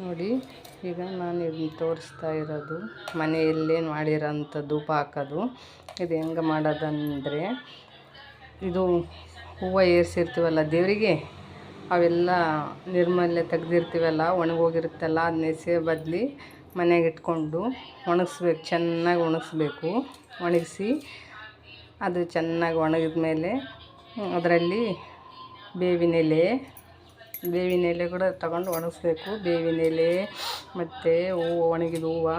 ನೋಡಿ, ಈಗ ನಾನು ಇದನ್ನ ತೋರಿಸ್ತಾ ಇರೋದು, ಮನೆಯಲ್ಲೇ ಮಾಡಿರೋಂಥ ಧೂಪ ಹಾಕೋದು ಇದು ಹೆಂಗೆ ಮಾಡೋದಂದರೆ, ಇದು ಹೂವು ಏರಿಸಿರ್ತೀವಲ್ಲ ದೇವರಿಗೆ, ಅವೆಲ್ಲ ನಿರ್ಮಲ್ಯ ತೆಗ್ದಿರ್ತೀವಲ್ಲ, ಒಣಗೋಗಿರುತ್ತಲ್ಲ ಅದನ್ನ ಎಸೆ ಬದಲಿ ಮನೆಗೆ ಇಟ್ಕೊಂಡು ಒಣಗಿಸ್ಬೇಕು, ಚೆನ್ನಾಗಿ ಒಣಗಿಸ್ಬೇಕು. ಒಣಗಿಸಿ ಅದು ಚೆನ್ನಾಗಿ ಒಣಗಿದ ಮೇಲೆ ಅದರಲ್ಲಿ ಬೇವಿನ ಎಲೆ ಬೇವಿನ ಎಲೆ ಕೂಡ ತಗೊಂಡು ಒಣಗಿಸ್ಬೇಕು. ಬೇವಿನ ಎಲೆ, ಮತ್ತು ಹೂವು, ಒಣಗಿದ ಹೂವು,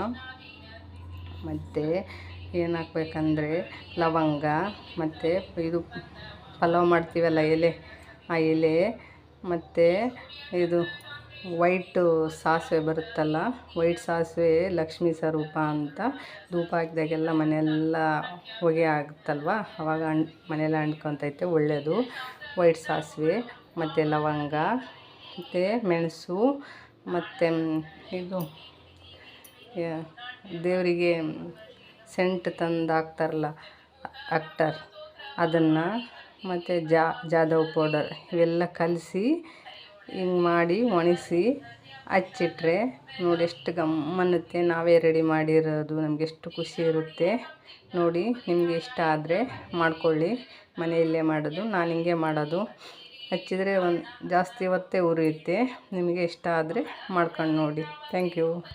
ಮತ್ತು ಏನು ಹಾಕ್ಬೇಕಂದ್ರೆ ಲವಂಗ, ಮತ್ತು ಇದು ಪಲಾವ್ ಮಾಡ್ತೀವಲ್ಲ ಎಲೆ, ಆ ಎಲೆ, ಮತ್ತು ಇದು ವೈಟು ಸಾಸಿವೆ ಬರುತ್ತಲ್ಲ, ವೈಟ್ ಸಾಸಿವೆ ಲಕ್ಷ್ಮೀ ಸ್ವರೂಪ ಅಂತ ಧೂಪ ಹಾಕಿದಾಗೆಲ್ಲ ಮನೆಯೆಲ್ಲ ಹೊಗೆ ಆಗುತ್ತಲ್ವ? ಅವಾಗ ಅಣ್ ಮನೆಯೆಲ್ಲ ಅಂಡ್ಕೊತೈತೆ ಒಳ್ಳೆಯದು ವೈಟ್ ಸಾಸಿವೆ, ಮತ್ತು ಲವಂಗ, ಮತ್ತು ಮೆಣಸು, ಮತ್ತು ಇದು ದೇವರಿಗೆ ಸೆಂಟ್ ತಂದು ಹಾಕ್ತಾರಲ್ಲ ಅಕ್ಟರ್ ಅದನ್ನು, ಮತ್ತು ಜಾದವ್ ಪೌಡರ್ ಇವೆಲ್ಲ ಕಲಸಿ, ಹಿಂಗೆ ಮಾಡಿ ಒಣಗಿಸಿ ಹಚ್ಚಿಟ್ರೆ ನೋಡಿ ಎಷ್ಟು ಗಮ್ಮನ್ನುತ್ತೆ. ನಾವೇ ರೆಡಿ ಮಾಡಿರೋದು. ನಮಗೆ ಎಷ್ಟು ಖುಷಿ ಇರುತ್ತೆ. ನೋಡಿ ನಿಮಗೆ ಇಷ್ಟ ಆದರೆ ಮಾಡ್ಕೊಳ್ಳಿ. ಮನೆಯಲ್ಲೇ ಮಾಡೋದು, ನಾನು ಹಿಂಗೆ ಮಾಡೋದು. ಹಚ್ಚಿದರೆ ಒಂದು ಜಾಸ್ತಿ ಹೊತ್ತೇ ಉರಿಯುತ್ತೆ. ನಿಮಗೆ ಇಷ್ಟ ಆದರೆ ಮಾಡ್ಕೊಂಡು ನೋಡಿ. Thank you